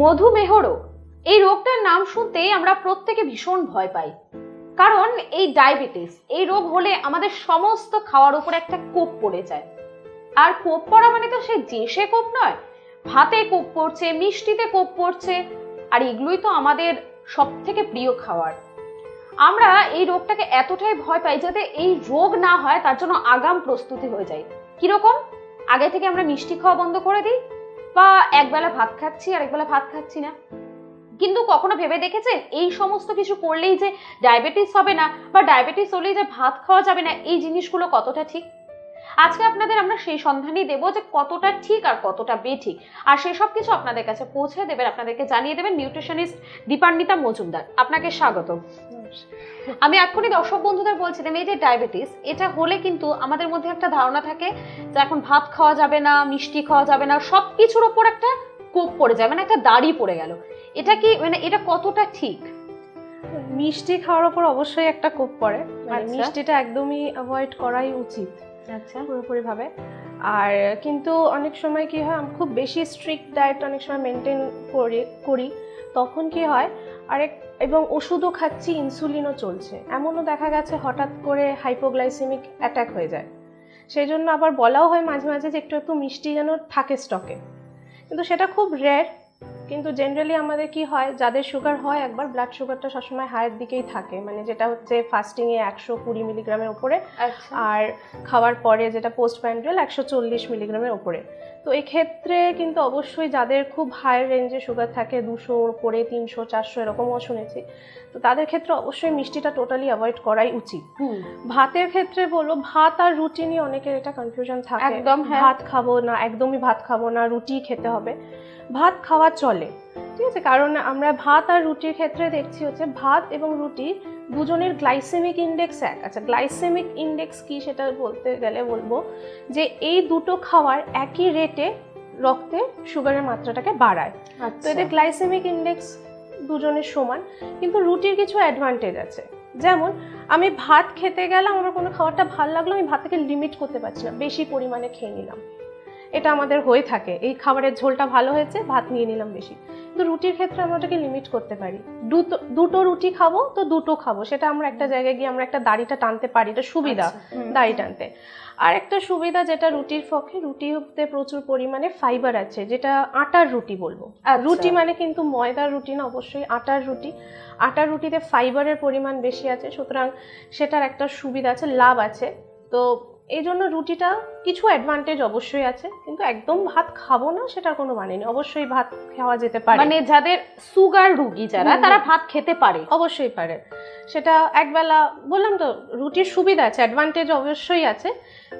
মধুমেহ রোগ এই রোগটার নাম শুনতেই আমরা প্রত্যেকে ভীষণ ভয় পাই। কারণ এই ডায়াবেটিস, এই রোগ হলে আমাদের সমস্ত খাওয়ার উপর একটা কোপ পড়ে যায়। আর কোপ পড়া মানে তো সে যে সে কোপ নয়, ভাতে কোপ পড়ছে, মিষ্টিতে কোপ পড়ছে, আর এগুলোই তো আমাদের সব থেকে প্রিয় খাবার আমরা এই রোগটাকে এতটাই ভয় পাই যাতে এই রোগ না হয় তার জন্য আগাম প্রস্তুতি হয়ে যায়। কীরকম? আগে থেকে আমরা মিষ্টি খাওয়া বন্ধ করে দিই বা একবেলা ভাত খাচ্ছি আর একবেলা ভাত খাচ্ছি না। কিন্তু কখনো ভেবে দেখেছেন? এই সমস্ত কিছু করলেই যে ডায়াবেটিস হবে না বা ডায়াবেটিস হলেই যে ভাত খাওয়া যাবে না, এই জিনিসগুলো কতটা ঠিক? আজকে আপনাদের আমরা সেই সন্ধানই দেবো যে কতটা ঠিক আর কতটা বেঠিক। আর সেই সব কিছু আপনাদের কাছে পৌঁছে দেবেন আপনাদেরকে জানিয়ে দেবেন নিউট্রিশনিস্ট দীপান্বিতা মজুমদার। আপনাকে স্বাগত। আমি এক্ষুনি দর্শক বন্ধুদের বলছিলাম এই যে ডায়াবেটিস এটা হলে কিন্তু আমাদের মধ্যে একটা ধারণা থাকে যে এখন ভাত খাওয়া যাবে না মিষ্টি খাওয়া যাবে না সব কিছুর ওপর একটা কোপ পড়ে যায় মানে একটা দাড়ি পড়ে গেল। এটা কি মানে এটা কতটা ঠিক? মিষ্টি খাওয়ার ওপর অবশ্যই একটা কোপ পড়ে। মানে আচ্ছা। মিষ্টিটা একদমই অ্যাভয়েড করাই উচিত। আচ্ছা। পুরোপুরি ভাবে আর কিন্তু অনেক সময় কি হয়, আমি খুব বেশি স্ট্রিক্ট ডায়েট অনেক সময় মেনটেন করি করি। তখন কি হয়, আরেক, এবং ওষুধও খাচ্ছি ইনসুলিনও চলছে। এমনও দেখা গেছে হঠাৎ করে হাইপোগ্লাইসেমিক অ্যাটাক হয়ে যায়। সেই জন্য আবার বলাও হয় মাঝে মাঝে যে একটু একটু মিষ্টি যেন থাকে স্টকে কিন্তু সেটা খুব রেয়ার কিন্তু জেনারেলি আমাদের কি হয় যাদের সুগার হয় একবার ব্লাড সুগারটা সবসময় হায়ের দিকেই থাকে। মানে যেটা হচ্ছে ফাস্টিংয়ে একশো কুড়ি মিলিগ্রামের ওপরে আচ্ছা। আর খাওয়ার পরে যেটা পোস্ট প্যান্ড্রেল একশো চল্লিশ মিলিগ্রামের ওপরে। তো এই ক্ষেত্রে কিন্তু অবশ্যই যাদের খুব হাই রেঞ্জে সুগার থাকে দুশোর উপরে তিনশো চারশো এরকমও শুনেছি তো তাদের ক্ষেত্রে অবশ্যই মিষ্টিটা টোটালি অ্যাভয়েড করাই উচিত। ভাতের ক্ষেত্রে বলো ভাত আর রুটি নিয়ে অনেকের এটা কনফিউশন থাকে। একদম, হ্যাঁ। ভাত খাব না একদমই ভাত খাব না রুটি খেতে হবে। ভাত খাওয়া চলে। ঠিক আছে? কারণ আমরা ভাত আর রুটির ক্ষেত্রে দেখছি হচ্ছে ভাত এবং রুটি দুজনের গ্লাইসেমিক ইন্ডেক্স এক। আচ্ছা গ্লাইসেমিক ইন্ডেক্স কি সেটা বলতে গেলে বলব যে এই দুটো খাওয়ার একই রেটে রক্তে সুগারের মাত্রাটাকে বাড়ায়। তো আচ্ছা। এদের গ্লাইসেমিক ইন্ডেক্স দুজনের সমান কিন্তু রুটির কিছু অ্যাডভান্টেজ আছে। যেমন আমি ভাত খেতে গেলাম আমার কোনো খাবারটা ভালো লাগল আমি ভাতটাকে লিমিট করতে পারছি না বেশি পরিমাণে খেয়ে নিলাম। এটা আমাদের হয়ে থাকে। এই খাবারের ঝোলটা ভালো হয়েছে ভাত নিয়ে নিলাম বেশি। কিন্তু রুটির ক্ষেত্রে আমরা ওটাকে লিমিট করতে পারি। দুটো দুটো রুটি খাব তো দুটো খাব। সেটা আমরা একটা জায়গায় গিয়ে আমরা একটা দাড়িটা টানতে পারি এটা সুবিধা আচ্ছা, দাড়ি টানতে। আর একটা সুবিধা যেটা রুটির পক্ষে রুটিতে প্রচুর পরিমাণে ফাইবার আছে যেটা আটার রুটি বলব। আচ্ছা। রুটি মানে কিন্তু ময়দার রুটি না অবশ্যই আটার রুটি। আটার রুটিতে ফাইবারের পরিমাণ বেশি আছে সুতরাং সেটার একটা সুবিধা আছে লাভ আছে। তো এই জন্য রুটিটা কিছু অ্যাডভান্টেজ অবশ্যই আছে কিন্তু একদম ভাত খাব না সেটার কোনো মানে নেই। অবশ্যই ভাত খাওয়া যেতে পারে। মানে যাদের সুগার রুগী যারা তারা ভাত খেতে পারে। অবশ্যই পারে। সেটা একবেলা বললাম তো রুটির সুবিধা আছে অ্যাডভান্টেজ অবশ্যই আছে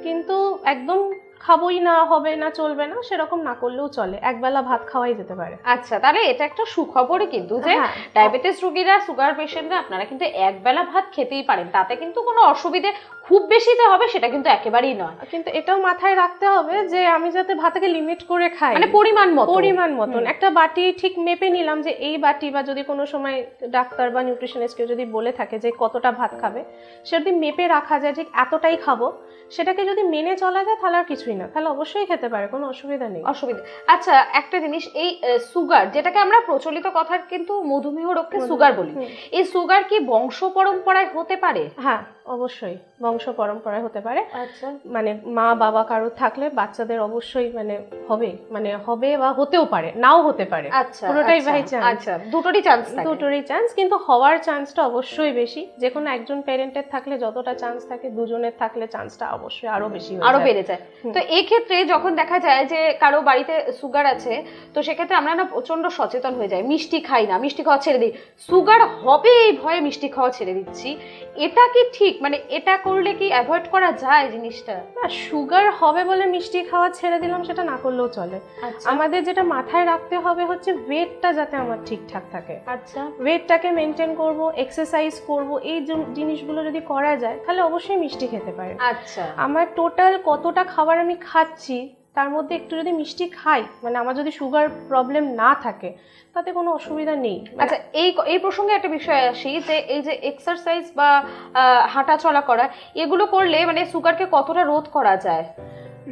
কিন্তু একদম খাবোই না হবে না চলবে না সেরকম না করলেও চলে। একবেলা ভাত খাওয়াই যেতে পারে। আচ্ছা তাহলে এটা একটা সুখবরই কিন্তু যে হ্যাঁ, ডায়াবেটিস রোগীরা সুগার পেশেন্টরা আপনারা কিন্তু একবেলা ভাত খেতেই পারেন। তাতে কিন্তু কোনো অসুবিধে খুব বেশি যে হবে সেটা কিন্তু একেবারেই নয়। কিন্তু এটাও মাথায় রাখতে হবে যে আমি যাতে ভাতকে লিমিট করে খাই। মানে পরিমাণ মতো পরিমাণ মতন। একটা বাটি ঠিক মেপে নিলাম যে এই বাটি বা যদি কোনো সময় ডাক্তার বা নিউট্রিশনিস্ট কেউ যদি বলে থাকে যে কতটা ভাত খাবে সে যদি মেপে রাখা যায় যে এতটাই খাব সেটাকে যদি মেনে চলা যায় তাহলে আর কিছুই না। তাহলে অবশ্যই খেতে পারে কোনো অসুবিধা নেই। অসুবিধা। আচ্ছা একটা জিনিস এই সুগার যেটাকে আমরা প্রচলিত কথার কিন্তু মধুমেহ রোগকে সুগার বলি। এই সুগার কি বংশ পরম্পরায় হতে পারে? হ্যাঁ। অবশ্যই বংশ পরম্পরায় হতে পারে। আচ্ছা। মানে মা বাবা কারোর থাকলে বাচ্চাদের অবশ্যই মানে হবে মানে হবে বা হতেও পারে নাও হতে পারে। আচ্ছা পুরোটাই আচ্ছা, by chance। আচ্ছা দুটোরই চান্স দুটোরই চান্স কিন্তু হওয়ার চান্সটা অবশ্যই বেশি। যে কোনো একজন প্যারেন্টের থাকলে যতটা চান্স থাকে দুজনের থাকলে চান্সটা অবশ্যই আরও বেশি আরও বেড়ে যায়। তো এই ক্ষেত্রে যখন দেখা যায় যে কারও বাড়িতে সুগার আছে তো সেক্ষেত্রে আমরা না প্রচণ্ড সচেতন হয়ে যাই। মিষ্টি খাই না মিষ্টি খাওয়া ছেড়ে দিই। সুগার হবে এই ভয়ে মিষ্টি খাওয়া ছেড়ে দিচ্ছি। এটা কি ঠিক? মানে এটা করলে কি অ্যাভয়েড করা যায় জিনিসটা? না সুগার হবে বলে মিষ্টি খাওয়া ছেড়ে দিলাম সেটা না করলেও চলে। আচ্ছা। আমাদের যেটা মাথায় রাখতে হবে হচ্ছে ওয়েটটা যাতে আমার ঠিকঠাক থাকে। আচ্ছা। ওয়েটটাকে মেনটেন করব এক্সারসাইজ করব এই জিনিসগুলো যদি করা যায় তাহলে অবশ্যই মিষ্টি খেতে পারে। আচ্ছা। আমার টোটাল কতটা খাবার আমি খাচ্ছি তার মধ্যে একটু যদি মিষ্টি খাই মানে আমার যদি সুগার প্রবলেম না থাকে তাতে কোনো অসুবিধা নেই। আচ্ছা এই এই প্রসঙ্গে একটা বিষয় আসি যে এই যে এক্সারসাইজ বা হাঁটা চলা করা এগুলো করলে মানে সুগারকে কতটা রোধ করা যায়?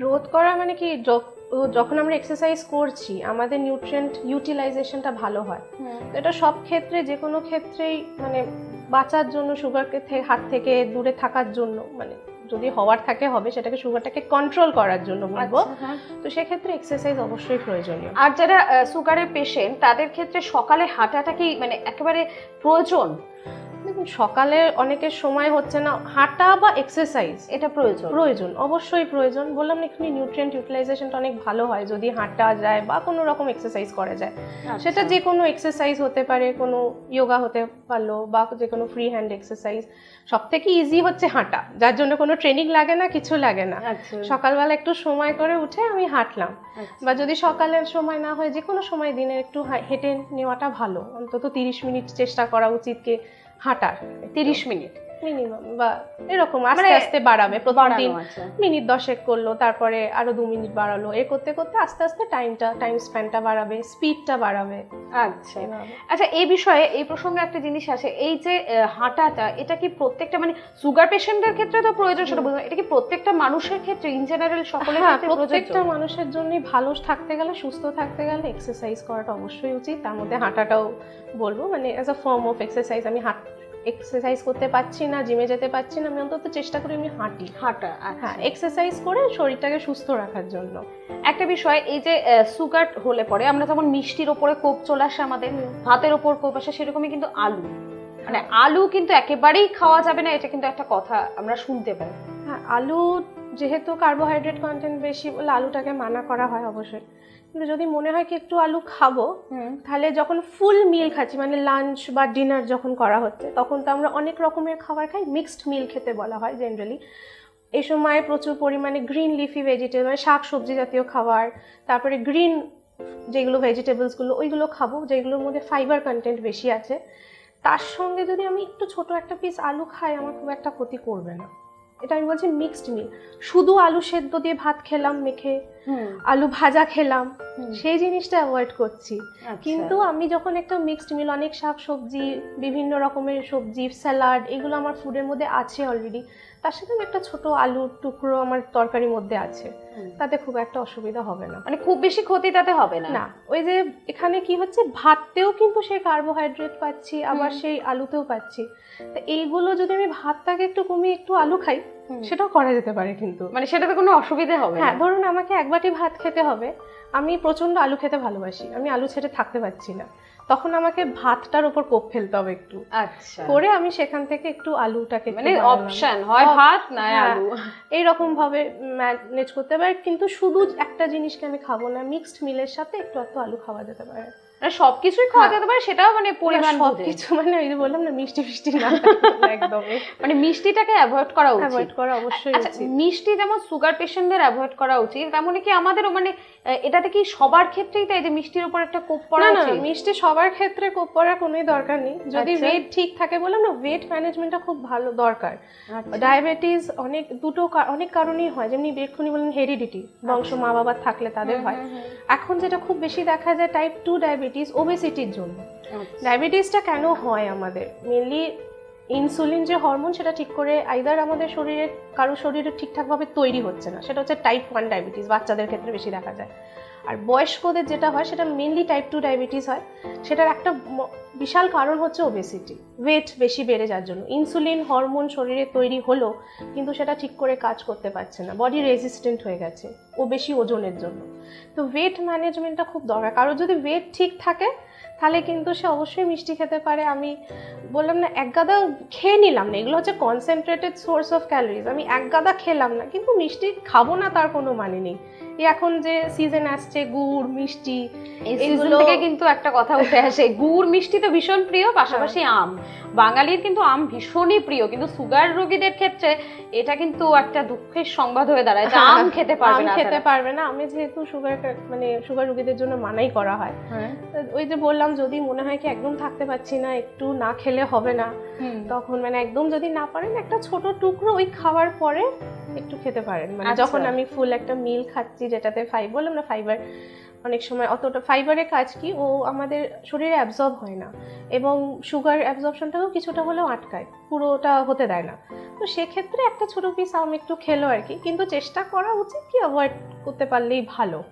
রোধ করা মানে কি যখন আমরা এক্সারসাইজ করছি আমাদের নিউট্রিয়েন্ট ইউটিলাইজেশনটা ভালো হয়। তো এটা সব ক্ষেত্রে যে কোনো ক্ষেত্রেই মানে বাঁচার জন্য সুগারকে হাত থেকে দূরে থাকার জন্য মানে যদি হওয়ার থাকে হবে সেটাকে সুগারটাকে কন্ট্রোল করার জন্য বলব। আচ্ছা, হ্যাঁ। তো সেক্ষেত্রে এক্সারসাইজ অবশ্যই প্রয়োজনীয়। আর যারা সুগারের পেশেন্ট তাদের ক্ষেত্রে সকালে হাঁটাটা কি মানে একেবারে প্রয়োজন? দেখুন সকালে অনেকের সময় হচ্ছে না হাঁটা বা এক্সারসাইজ এটা প্রয়োজন। প্রয়োজন অবশ্যই প্রয়োজন। বললাম না এখানে নিউট্রিয়েন্ট ইউটিলাইজেশনটা অনেক ভালো হয় যদি হাঁটা যায় বা কোনো রকম এক্সারসাইজ করা যায়। আচ্ছা। সেটা যে কোনো এক্সারসাইজ হতে পারে কোনো যোগা হতে পারল বা যে কোনো ফ্রি হ্যান্ড এক্সারসাইজ সব থেকে ইজি হচ্ছে হাঁটা যার জন্য কোনো ট্রেনিং লাগে না কিছু লাগে না। আচ্ছা। সকালবেলা একটু সময় করে উঠে আমি হাঁটলাম। আচ্ছা। বা যদি সকালের সময় না হয় যে কোনো সময় দিনে একটু হেঁটে নেওয়াটা ভালো। অন্তত তিরিশ মিনিট চেষ্টা করা উচিত কি হাঁটার তিরিশ মিনিট। মিনিমাম বা এরকম আস্তে মানে আস্তে বাড়াবে প্রথম দিন মিনিট দশেক করল তারপরে আরও দু মিনিট বাড়ালো এ করতে করতে আস্তে আস্তে টাইমটা টাইম স্প্যানটা বাড়াবে স্পিডটা বাড়াবে। আচ্ছা। আচ্ছা এই বিষয়ে এই প্রসঙ্গে একটা জিনিস আছে এই যে হাঁটাটা এটা কি প্রত্যেকটা মানে সুগার পেশেন্টদের ক্ষেত্রে তো প্রয়োজন সেটা বুঝলাম এটা কি প্রত্যেকটা মানুষের ক্ষেত্রে ইন জেনারেল সকলের হ্যাঁ প্রত্যেকটা মানুষের জন্যই ভালো থাকতে গেলে সুস্থ থাকতে গেলে এক্সারসাইজ করাটা অবশ্যই উচিত। তার মধ্যে হাঁটাটাও বলব মানে as a form of exercise আমি হাঁট এক্সারসাইজ করতে পারছি না জিমে যেতে পারছি না আমি অন্তত চেষ্টা করি আমি হাঁটি। হাঁটা হ্যাঁ এক্সারসাইজ করে শরীরটাকে সুস্থ রাখার জন্য। একটা বিষয় এই যে সুগার হলে পরে আমরা যেমন মিষ্টির ওপরে কোপ চলে আসে আমাদের ভাতের ওপর কোপ আসে সেরকমই কিন্তু আলু। মানে আলু কিন্তু একেবারেই খাওয়া যাবে না এটা কিন্তু একটা কথা আমরা শুনতে পাই। হ্যাঁ আলু যেহেতু কার্বোহাইড্রেট কন্টেন্ট বেশি বলে আলুটাকে মানা করা হয় অবশ্যই। কিন্তু যদি মনে হয় কি একটু আলু খাব তাহলে যখন ফুল মিল খাচ্ছি মানে লাঞ্চ বা ডিনার যখন করা হচ্ছে তখন তো আমরা অনেক রকমের খাবার খাই মিক্সড মিল খেতে বলা হয় জেনারেলি এই সময় প্রচুর পরিমাণে গ্রিন লিফি ভেজিটেবল মানে শাক সবজি জাতীয় খাবার তারপরে গ্রিন যেগুলো ভেজিটেবলসগুলো ওইগুলো খাব যেগুলোর মধ্যে ফাইবার কন্টেন্ট বেশি আছে। তার সঙ্গে যদি আমি একটু ছোট একটা পিস আলু খাই আমার খুব একটা ক্ষতি করবে না। এটা আমি বলছি মিক্সড মিল শুধু আলু সেদ্ধ দিয়ে ভাত খেলাম মেখে আলু ভাজা খেলাম সেই জিনিসটা অ্যাভয়েড করছি। আচ্ছা। কিন্তু আমি যখন একটা মিক্সড মিল অনেক শাক সবজি বিভিন্ন রকমের সবজি স্যালাড এগুলো আমার ফুডের মধ্যে আছে অলরেডি তার সাথে একটা ছোট আলুর টুকরো আমার তরকারির মধ্যে আছে। তাতে খুব একটা অসুবিধা হবে না। মানে খুব বেশি ক্ষতি তাতে হবে না? না ওই যে এখানে কি হচ্ছে ভাততেও কিন্তু সেই কার্বোহাইড্রেট পাচ্ছি আবার সেই আলুতেও পাচ্ছি। তো এইগুলো যদি আমি ভাতটাকে একটু কমিয়ে একটু আলু খাই। সেটাও করা যেতে পারে কিন্তু। মানে সেটাতে কোনো অসুবিধা হবে হ্যাঁ ধরুন আমাকে এক বাটি ভাত খেতে হবে আমি প্রচণ্ড আলু খেতে ভালোবাসি আমি আলু ছেড়ে থাকতে পারছি না তখন আমাকে ভাতটার উপর কোপ ফেলতে হবে একটু। আচ্ছা। করে আমি সেখান থেকে একটু আলুটাকে মানে অপশন হয় ভাত না হ্যাঁ। আলু? এইরকম ভাবে ম্যানেজ করতে পারে কিন্তু শুধু একটা জিনিসকে আমি খাব না মিক্সড মিলের সাথে একটু একটু আলু খাওয়া যেতে পারে। মানে সবকিছুই খাওয়া হ্যাঁ। যেতে পারে সেটাও মানে পরিমাণ সব বুঝে। কিছু মানে ওই যে বললাম না মিষ্টি ফিষ্টি না একদমই মানে মিষ্টিটাকে অ্যাভয়েড করা উচিত অ্যাভয়েড করা অবশ্যই আচ্ছা উচিত মিষ্টি যেমন সুগার পেশেন্টদের অ্যাভয়েড করা উচিত তেমনই কি আমাদেরও মানে এটাতে কি সবার ক্ষেত্রেই তাই যে মিষ্টির উপর একটা কোপ পড়া না মিষ্টি সবার ক্ষেত্রে কোপ করার কোনোই দরকার নেই যদি আচ্ছা। ওয়েট ঠিক থাকে বললাম না ওয়েট ম্যানেজমেন্টটা খুব ভালো দরকার আচ্ছা। ডায়াবেটিস অনেক দুটো অনেক কারণেই হয় যেমনি এক্ষুনি বললেন হেরিডিটি বংশ আচ্ছা। মা বাবার থাকলে তাদের হয়। এখন যেটা খুব বেশি দেখা যায় টাইপ টু ডায়াবেটিস ওবেসিটির জন্য। আচ্ছা। ডায়াবেটিসটা কেন হয় আমাদের? মেনলি ইনসুলিন যে হরমোন সেটা ঠিক করে আইদার আমাদের শরীরে কারও শরীরে ঠিকঠাকভাবে তৈরি হচ্ছে না। সেটা হচ্ছে টাইপ ওয়ান ডায়াবেটিস বাচ্চাদের ক্ষেত্রে বেশি দেখা যায়। আর বয়স্কদের যেটা হয়, সেটা মেনলি টাইপ টু ডায়াবেটিস হয়। সেটার একটা বিশাল কারণ হচ্ছে ওবেসিটি ওয়েট বেশি বেড়ে যাওয়ার জন্য। ইনসুলিন হরমোন শরীরে তৈরি হলো, কিন্তু সেটা ঠিক করে কাজ করতে পারছে না। বডি রেজিস্ট্যান্ট হয়ে গেছে, ও বেশি ওজনের জন্য। তো ওয়েট ম্যানেজমেন্টটা খুব দরকার। কারও যদি ওয়েট ঠিক থাকে, তাহলে কিন্তু সে অবশ্যই মিষ্টি খেতে পারে। আমি বললাম না, এক গাদা খেয়ে নিলাম না। এগুলো হচ্ছে কনসেন্ট্রেটেড সোর্স অফ ক্যালোরিজ আমি এক গাদা খেলাম না। কিন্তু মিষ্টি খাব না তার কোনো মানে নেই। এখন যে সিজন আসছে গুড় মিষ্টি থেকে কিন্তু একটা কথা উঠে আসে গুড় মিষ্টি তো ভীষণ প্রিয় পাশাপাশি হ্যাঁ। আম বাঙালির কিন্তু আম ভীষণই প্রিয় কিন্তু সুগার রোগীদের ক্ষেত্রে এটা কিন্তু একটা দুঃখের সংবাদ হয়ে দাঁড়ায় যে আম খেতে পারবে না খেতে পারবে না আমি যেহেতু সুগার মানে সুগার রোগীদের জন্য মানাই করা হয় হ্যাঁ। ওই যে বললাম যদি মনে হয় কি একদম থাকতে পারছি না একটু না খেলে হবে না। তখন মানে একদম যদি না পারেন একটা ছোট টুকরো ওই খাওয়ার পরে একটু খেতে পারেন। মানে আচ্ছা। যখন আমি ফুল একটা মিল খাচ্ছি যেটাতে ফাইবার বললাম না ফাইবার অনেক সময় অতটা ফাইবারের কাজ কি ও আমাদের শরীরে অ্যাবজর্ব হয় না এবং সুগার অ্যাবজর্বশনটাও কিছুটা হলেও আটকায় পুরোটা হতে দেয় না। তো সেক্ষেত্রে একটা ছোটো পিস আম একটু খেলো আর কি কিন্তু চেষ্টা করা উচিত কি অ্যাভয়েড করতে পারলেই ভালো।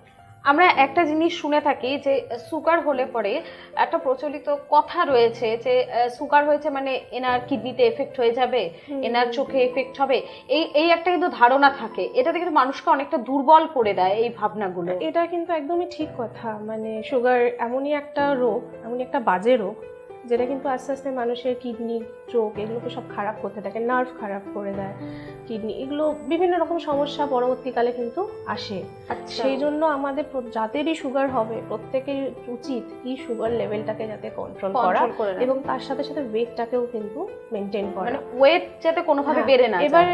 আমরা একটা জিনিস শুনে থাকি যে সুগার হলে পরে একটা প্রচলিত কথা রয়েছে যে সুগার হয়েছে মানে এনার কিডনিতে এফেক্ট হয়ে যাবে এনার চোখে এফেক্ট হবে। এই এই একটা কিন্তু ধারণা থাকে। এটাতে কিন্তু মানুষকে অনেকটা দুর্বল করে দেয় এই ভাবনাগুলো। এটা কিন্তু একদমই ঠিক কথা। মানে সুগার এমনই একটা রোগ এমনই একটা বাজে রোগ যেটা কিন্তু আস্তে আস্তে মানুষের কিডনি চোখ এগুলোকে সব খারাপ করতে থাকে নার্ভ খারাপ করে দেয় কিডনি এগুলো বিভিন্ন রকম সমস্যা পরবর্তীকালে কিন্তু আসে। আচ্ছা। সেই জন্য আমাদের যাদেরই সুগার হবে প্রত্যেকের উচিত এই সুগার লেভেলটাকে যাতে কন্ট্রোল করা এবং তার সাথে সাথে ওয়েটটাকেও কিন্তু মেনটেন করা। মানে ওয়েট যাতে কোনোভাবে হ্যাঁ, বেড়ে না এবার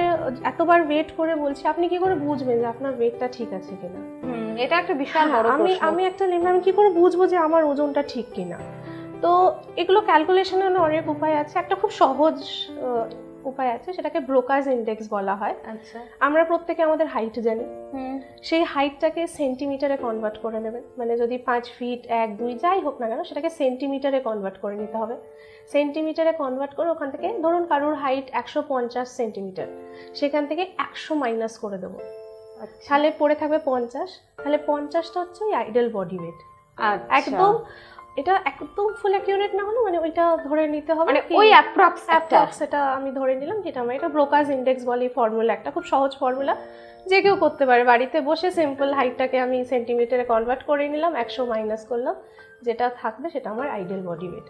এতবার ওয়েট করে বলছি আপনি কি করে বুঝবেন যে আপনার ওয়েটটা ঠিক আছে কিনা? এটা একটা বিশাল হ্যাঁ, বড় আমি আমি একটা নিলাম আমি কি করে বুঝব যে আমার ওজনটা ঠিক কিনা? তো এগুলো ক্যালকুলেশনের অনেক উপায় আছে। একটা খুব সহজ উপায় আছে সেটাকে ব্রোকাজ ইন্ডেক্স বলা হয়। আচ্ছা। আমরা প্রত্যেকে আমাদের হাইট জানি। সেই হাইটটাকে সেন্টিমিটারে কনভার্ট করে নেবেন। মানে যদি পাঁচ ফিট এক দুই যাই হোক না কেন সেটাকে সেন্টিমিটারে কনভার্ট করে নিতে হবে। সেন্টিমিটারে কনভার্ট করে ওখান থেকে ধরুন কারোর হাইট একশো পঞ্চাশ সেন্টিমিটার সেখান থেকে একশো মাইনাস করে দেবো। আচ্ছা। তাহলে পড়ে থাকবে পঞ্চাশ। তাহলে পঞ্চাশটা হচ্ছে ওই আইডেল বডি ওয়েট। একদম এটা একদম ফুল অ্যাকিউরেট না হলে মানে ওইটা ধরে নিতে হবে মানে ওই অ্যাপ্রক্স অ্যাপ্রক্স এটা আমি ধরে নিলাম যেটা আমার এটা ব্রোকাজ ইন্ডেক্স বলে ফর্মুলা একটা খুব সহজ ফর্মুলা যে কেউ করতে পারে বাড়িতে বসে সিম্পল হাইটটাকে আমি সেন্টিমিটারে কনভার্ট করে নিলাম একশো মাইনাস করলাম যেটা থাকবে সেটা আমার আইডিয়াল বডি ওয়েট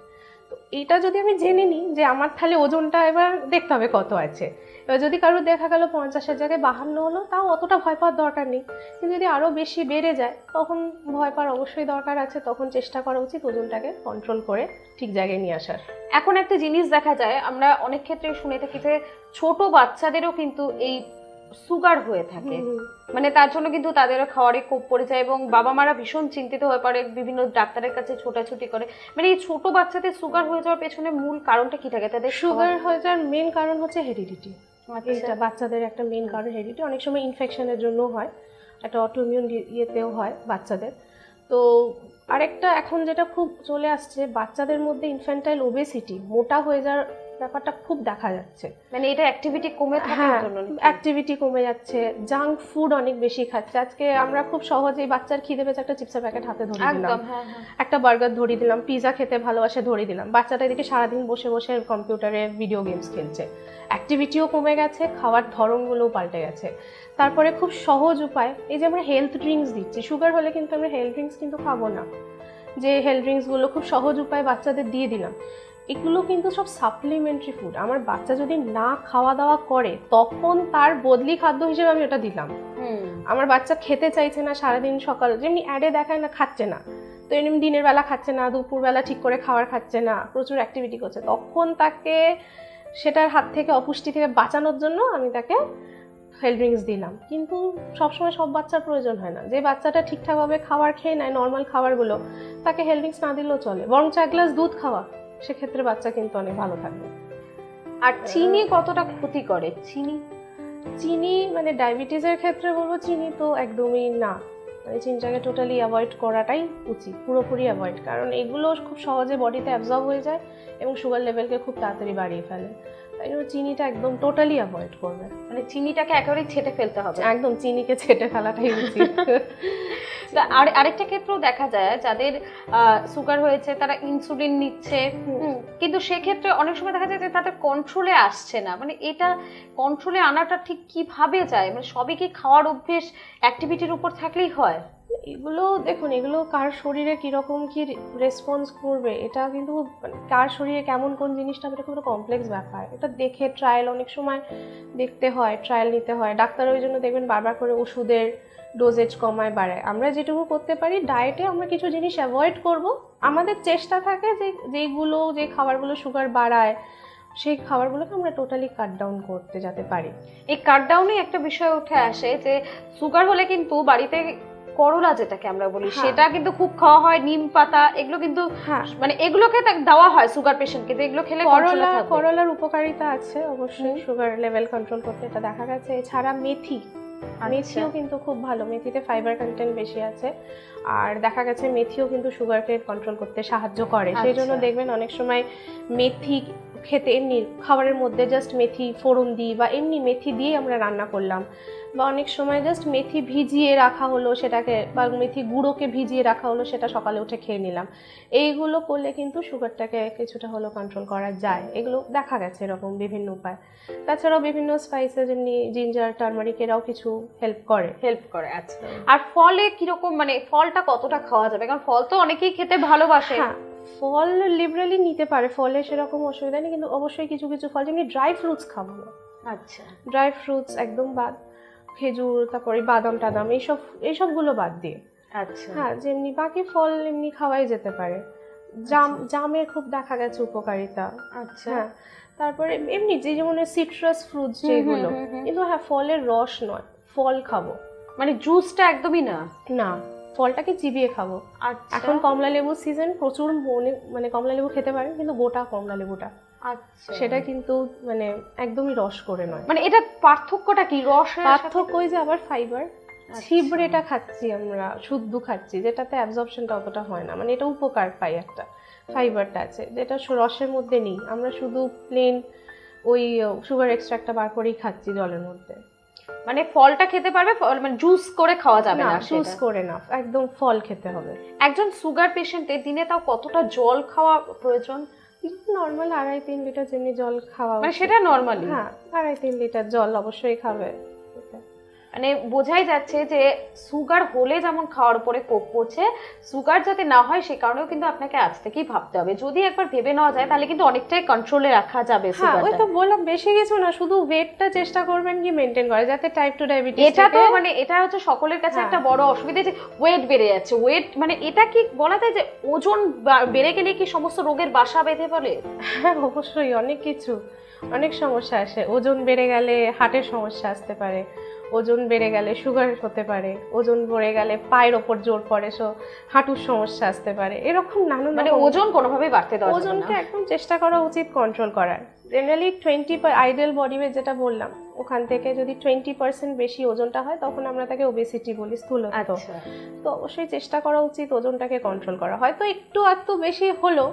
তো এটা যদি আমি জেনে নিই যে আমার তাহলে ওজনটা এবার দেখতে হবে কত আছে। এবার যদি কারোর দেখা গেল পঞ্চাশের জায়গায় বাহান্ন হলো, তাও অতটা ভয় পাওয়ার দরকার নেই। কিন্তু যদি আরও বেশি বেড়ে যায়, তখন ভয় পাওয়ার অবশ্যই দরকার আছে। তখন চেষ্টা করা উচিত ওজনটাকে কন্ট্রোল করে ঠিক জায়গায় নিয়ে আসার। এখন একটা জিনিস দেখা যায়, আমরা অনেক ক্ষেত্রে শুনে থাকি যে ছোট বাচ্চাদেরও কিন্তু এই সুগার হয়ে থাকে। মানে তার জন্য কিন্তু তাদেরও খাওয়ারে কোপ পড়ে যায় এবং বাবা মারা ভীষণ চিন্তিত হয়ে পড়ে বিভিন্ন ডাক্তারের কাছে ছোটাছুটি করে। মানে এই ছোট বাচ্চাদের সুগার হয়ে যাওয়ার পেছনে মূল কারণটা কি থাকে? তাদের সুগার হয়ে যাওয়ার মেন কারণ হচ্ছে হেরিডিটি এটা বাচ্চাদের একটা মেন কারণ হেরিডিটি অনেক সময় ইনফেকশনের জন্য হয় একটা অটোমিউন ইয়েতেও হয় বাচ্চাদের। তো আরেকটা এখন যেটা খুব চলে আসছে বাচ্চাদের মধ্যে ইনফ্যান্টাইল ওবেসিটি মোটা হয়ে যাওয়ার ব্যাপারটা খুব দেখা যাচ্ছে। মানে এটা অ্যাক্টিভিটি কমে থাকার হ্যাঁ জন্য অ্যাক্টিভিটি কমে যাচ্ছে জাঙ্ক ফুড অনেক বেশি খাচ্ছে। আজকে আমরা খুব সহজেই বাচ্চার খিদে পেয়েছে একটা চিপসের প্যাকেট হাতে ধরে দিলাম। একদম হ্যাঁ হ্যাঁ। একটা বার্গার ধরিয়ে দিলাম পিৎজা খেতে ভালোবাসে ধরিয়ে দিলাম। বাচ্চাটা এদিকে সারাদিন বসে বসে কম্পিউটারে ভিডিও গেমস খেলছে। অ্যাক্টিভিটিও কমে গেছে খাওয়ার ধরনগুলোও পাল্টে গেছে। তারপরে খুব সহজ উপায় এই যে আমরা হেলথ ড্রিঙ্কস দিচ্ছি। সুগার হলে কিন্তু আমরা হেলথ ড্রিঙ্কস কিন্তু খাব না। যে হেলথ ড্রিঙ্কসগুলো খুব সহজ উপায় বাচ্চাদের দিয়ে দিলাম। এগুলো কিন্তু সব সাপ্লিমেন্টারি ফুড আমার বাচ্চা যদি না খাওয়া দাওয়া করে তখন তার বদলি খাদ্য হিসেবে আমি ওটা দিলাম আমার বাচ্চা খেতে চাইছে না সারাদিন সকাল যেমনি অ্যাডে দেখায় না খাচ্ছে না। তো এমনি দিনের বেলা খাচ্ছে না দুপুরবেলা ঠিক করে খাবার খাচ্ছে না প্রচুর অ্যাক্টিভিটি করছে। তখন তাকে সেটার হাত থেকে অপুষ্টি থেকে বাঁচানোর জন্য আমি তাকে হেলথ ড্রিঙ্কস দিলাম। কিন্তু সবসময় সব বাচ্চার প্রয়োজন হয় না। যে বাচ্চাটা ঠিকঠাকভাবে খাবার খেয়ে নেয় নর্মাল খাবারগুলো তাকে হেলথ ড্রিঙ্কস না দিলেও চলে। বরং চা গ্লাস দুধ খাওয়া। সেক্ষেত্রে বাচ্চা কিন্তু অনেক ভালো থাকবে। আর চিনি কতটা ক্ষতি করে? চিনি চিনি মানে ডায়াবেটিসের ক্ষেত্রে বলব চিনি তো একদমই না। মানে চিনিটাকে টোটালি অ্যাভয়েড করাটাই উচিত, পুরোপুরি অ্যাভয়েড কারণ এগুলো খুব সহজে বডিতে অ্যাবজর্ব হয়ে যায় এবং সুগার লেভেলকে খুব তাড়াতাড়ি বাড়িয়ে ফেলে। তাই জন্য চিনিটা একদম টোটালি অ্যাভয়েড করবে। মানে চিনিটাকে একেবারেই ছেটে ফেলতে হবে। একদম চিনিকে ছেটে ফেলাটাই উচিত। আর আরেকটা ক্ষেত্রেও দেখা যায় যাদের সুগার হয়েছে তারা ইনসুলিন নিচ্ছে। কিন্তু সেক্ষেত্রে অনেক সময় দেখা যায় যে তাদের কন্ট্রোলে আসছে না। মানে এটা কন্ট্রোলে আনাটা ঠিক কীভাবে যায়? মানে সবই কি খাওয়ার অভ্যেস অ্যাক্টিভিটির উপর থাকলেই হয়? এগুলো দেখুন, এগুলো কার শরীরে কীরকম কী রেসপন্স করবে, এটা কিন্তু মানে কার শরীরে কেমন কোন জিনিসটা, এটা খুব কমপ্লেক্স ব্যাপার। এটা দেখে ট্রায়াল অনেক সময় দেখতে হয় ট্রায়াল নিতে হয়। ডাক্তার ওই জন্য দেখবেন বারবার করে ওষুধের ডোজেজ কমায়, বাড়ায়। আমরা যেটুকু করতে পারি ডায়েটে আমরা কিছু জিনিস অ্যাভয়েড করব। আমাদের চেষ্টা থাকে যে যেগুলো, যে খাবারগুলো সুগার বাড়ায়, সেই খাবারগুলোকে আমরা টোটালি কাট ডাউন করতে যেতে পারি। এই কাটডাউনে একটা বিষয় উঠে আসে যে সুগার হলে কিন্তু বাড়িতে করলা যেটাকে আমরা বলি হ্যাঁ। সেটা কিন্তু খুব খাওয়া হয় নিম পাতা এগুলো কিন্তু হ্যাঁ। মানে এগুলোকে দেওয়া হয় সুগার পেশেন্টকে এগুলো খেলে করলা করলার উপকারিতা আছে অবশ্যই সুগার লেভেল কন্ট্রোল করতে এটা দেখা গেছে। এছাড়া মেথি আচ্ছা। মেথিও কিন্তু খুব ভালো মেথিতে ফাইবার কন্টেন্ট বেশি আছে। আর দেখা গেছে মেথিও কিন্তু সুগারকে কন্ট্রোল করতে সাহায্য করে। সেই জন্য আচ্ছা। দেখবেন অনেক সময় মেথি খেতে এমনি খাবারের মধ্যে জাস্ট মেথি ফোড়ন দিই বা এমনি মেথি দিয়ে আমরা রান্না করলাম। বা অনেক সময় জাস্ট মেথি ভিজিয়ে রাখা হলো সেটাকে বা মেথি গুঁড়োকে ভিজিয়ে রাখা হলো সেটা সকালে উঠে খেয়ে নিলাম। এইগুলো করলে কিন্তু সুগারটাকে কিছুটা হলো কন্ট্রোল করা যায়। এগুলো দেখা গেছে এরকম বিভিন্ন উপায়। তাছাড়াও বিভিন্ন স্পাইসে যেমনি জিঞ্জার টার্মারিক এরাও কিছু হেল্প করে। হেল্প করে আচ্ছা। আর ফলে কীরকম মানে ফলটা কতটা খাওয়া যাবে? কারণ ফল তো অনেকেই খেতে ভালোবাসে। হ্যাঁ ফল লিবারালি নিতে পারে। ফলে সেরকম অসুবিধা নেই কিন্তু অবশ্যই কিছু কিছু ফল যেমনি ড্রাই ফ্রুটস খাব। না আচ্ছা। ড্রাই ফ্রুটস একদম বাদ। খেজুর তারপরে বাদাম টাদাম এইসব এইসবগুলো বাদ দিয়ে। আচ্ছা। হ্যাঁ যেমনি বাকি ফল এমনি খাওয়াই যেতে পারে। জাম জামের খুব দেখা গেছে উপকারিতা। আচ্ছা। হ্যাঁ তারপরে এমনি যে যেমন সিট্রাস হুম, যেগুলো। কিন্তু হ্যাঁ ফলের রস নয় ফল খাব। মানে জুসটা একদমই না? না ফলটাকে চিবিয়ে খাব। আচ্ছা। এখন কমলা লেবু সিজন প্রচুর মনে মানে কমলা লেবু খেতে পারে কিন্তু গোটা কমলা লেবুটা আচ্ছা সেটা কিন্তু মানে একদমই রস করে নয়। মানে এটা পার্থক্যটা কি? রস পার্থক্য ওই যে আবার ফাইবার ছিবড়েটা খাচ্ছি আমরা শুদ্ধ খাচ্ছি যেটাতে অ্যাবজর্পশনটা অতটা হয় না। মানে এটা উপকার পাই একটা ফাইবারটা আছে যেটা রসের মধ্যে নেই। আমরা শুধু প্লেন ওই সুগার এক্সট্রাক্টটা বার করেই খাচ্ছি জলের মধ্যে। মানে ফলটা খেতে পারবে মানে জুস করে খাওয়া যাবে না সেটা। করে না একদম ফল খেতে হবে। একজন সুগার পেশেন্টের দিনে তাও কতটা জল খাওয়া প্রয়োজন? নর্মাল আড়াই তিন লিটার যেমনি জল খাওয়া মানে সেটা নর্মালি হ্যাঁ আড়াই তিন লিটার জল অবশ্যই খাবে। মানে বোঝাই যাচ্ছে যে সুগার হলে যেমন খাওয়ার উপরে কোপ পড়ছে সুগার যাতে না হয় সে কারণেও কিন্তু আপনাকে আজ থেকেই ভাবতে হবে। যদি একবার ভেবে নেওয়া যায় তাহলে কিন্তু অনেকটাই কন্ট্রোলে রাখা যাবে হ্যাঁ ওই তো বললাম বেশি কিছু না শুধু ওয়েটটা চেষ্টা করবেন কি মেনটেন করে যাতে টাইপ টু ডায়াবেটিস এটা তো মানে এটা হচ্ছে সকলের কাছে হ্যাঁ। একটা বড় অসুবিধা যে ওয়েট বেড়ে যাচ্ছে। ওয়েট মানে এটা কি বলা যায় যে ওজন বেড়ে গেলে কি সমস্ত রোগের বাসা বেঁধে বলে হ্যাঁ অবশ্যই অনেক কিছু অনেক সমস্যা আসে। ওজন বেড়ে গেলে হার্টের সমস্যা আসতে পারে। ওজন বেড়ে গেলে সুগার হতে পারে ওজন বেড়ে গেলে পায়ের ওপর জোর পড়ে সো হাঁটুর সমস্যা আসতে পারে। এরকম নানান মানে ওজন কোনোভাবেই বাড়তে দেওয়া ওজনকে একদম চেষ্টা করা উচিত কন্ট্রোল করার। Generally twenty ideal body weight যেটা বললাম ওখান থেকে যদি টোয়েন্টি পার্সেন্ট বেশি ওজনটা হয় তখন আমরা তাকে ওবেসিটি বলি স্থূলত্ব। আচ্ছা। তো অবশ্যই চেষ্টা করা উচিত ওজনটাকে কন্ট্রোল করা। হয়তো একটু আধটু বেশি হলো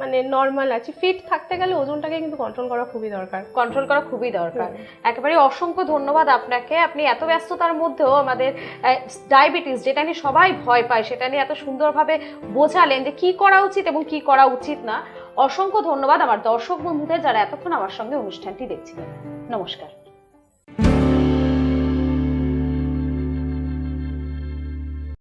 মানে নর্মাল আছে। ফিট থাকতে গেলে ওজনটাকে কিন্তু কন্ট্রোল করা খুবই দরকার। কন্ট্রোল করা খুবই দরকার। একেবারে অসংখ্য ধন্যবাদ আপনাকে। আপনি এত ব্যস্ততার মধ্যেও আমাদের ডায়াবেটিস যেটা নিয়ে সবাই ভয় পায় সেটা নিয়ে এত সুন্দরভাবে বোঝালেন যে কি করা উচিত এবং কি করা উচিত না। অসংখ্য ধন্যবাদ আমার দর্শক বন্ধুদের যারা এতক্ষণ আমার সঙ্গে অনুষ্ঠানটি দেখছিলেন। নমস্কার।